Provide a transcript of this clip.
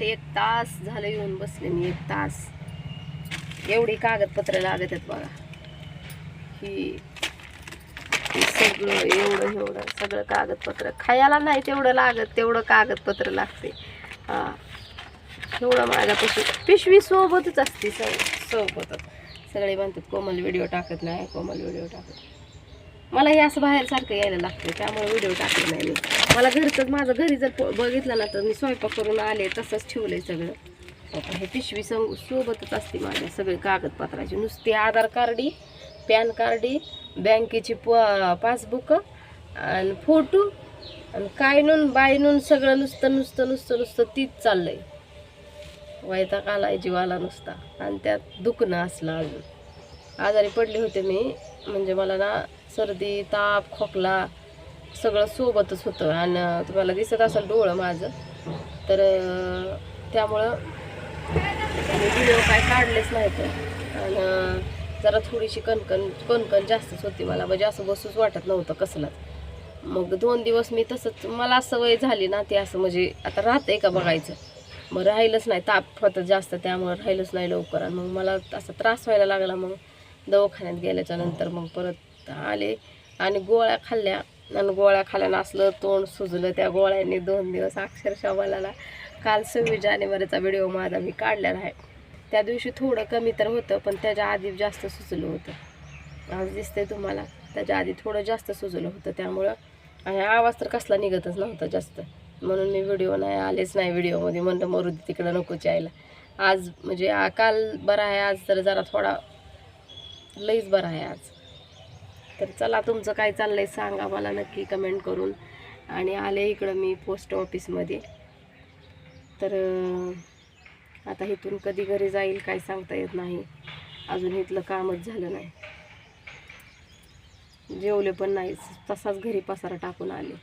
वाटतं एक तास झालं येऊन बसले मी एक तास. एवढी कागदपत्र लागत आहेत बघा. ही सगळं एवढं एवढं सगळं कागदपत्र. खायला नाही तेवढं लागत तेवढं कागदपत्र लागते. हां. एवढं माझ्या पिशवी सोबतच असते सग सोबतच. सगळे म्हणतात कोमल व्हिडिओ टाकत नाही कोमल व्हिडिओ टाकत मला हे असं बाहेरसारखं यायला लागतं त्यामुळे व्हिडिओ टाकले नाही मी. मला घरचंच माझं घरी जर बघितलं ना तर मी स्वयंपाक करून आले तसंच ठेवलं आहे सगळं हे पिशवी संग सोबतच असते माझ्या सगळे कागदपत्राची. नुसते आधार कार्डी पॅन कार्डी बँकेची प पासबुक आणि फोटो आणि काय नून बाय नून सगळं नुसतं नुसतं नुसतं नुसतं तीच चाललंय. वैताग आलाय जीवाला नुसता. आणि त्यात दुखणं असलं अजून. आजारी पडले होते मी. म्हणजे मला ना सर्दी ताप खोकला सगळं सोबतच होतं. आणि तुम्हाला दिसत असेल डोळं माझं तर त्यामुळं मी व्हिडिओ काय काढलेच नाही तर आणि जरा थोडीशी कणकण कणकण जास्तच होती मला. म्हणजे असं बसूच वाटत नव्हतं कसलंच. मग दोन दिवस मी तसंच मला सवय झाली ना ते असं म्हणजे आता राहतंय का बघायचं. मग राहिलंच नाही. ताप होतं जास्त त्यामुळं राहिलंच नाही लवकर. आणि मग मला असा त्रास व्हायला लागला मग दवाखान्यात गेल्याच्यानंतर. मग परत आले आणि गोळ्या खाल्ल्या. आणि गोळ्या खाल्ल्यानं असलं तोंड सुजलं. त्या गोळ्यांनी दोन दिवस अक्षरशः मला काल सव्वीस जानेवारीचा व्हिडिओ माझा मी काढलेला आहे. त्या दिवशी थोडं कमी तर होतं पण त्याच्या आधी जास्त सुचलं होतं. आज दिसतंय तुम्हाला. त्याच्या आधी थोडं जास्त सुचलं होतं. त्यामुळं आणि आवाज तर कसला निघतच नव्हता जास्त. म्हणून मी व्हिडिओ नाही आलेच नाही व्हिडिओमध्ये म्हणलं मरू दे तिकडं नकोच यायला आज म्हणजे काल बरा आहे. आज तर जरा थोडा लईच बरा आहे आज. तर चला तुमचं काय चाललं आहे सांगा मला नक्की कमेंट करून. आणि आले इकडं मी पोस्ट ऑफिसमध्ये तर आता इथून कधी घरी जाईल काय सांगता येत नाही. अजून इथलं कामच झालं नाही. जेवले पण नाही तसाच घरी पसारा टाकून आले.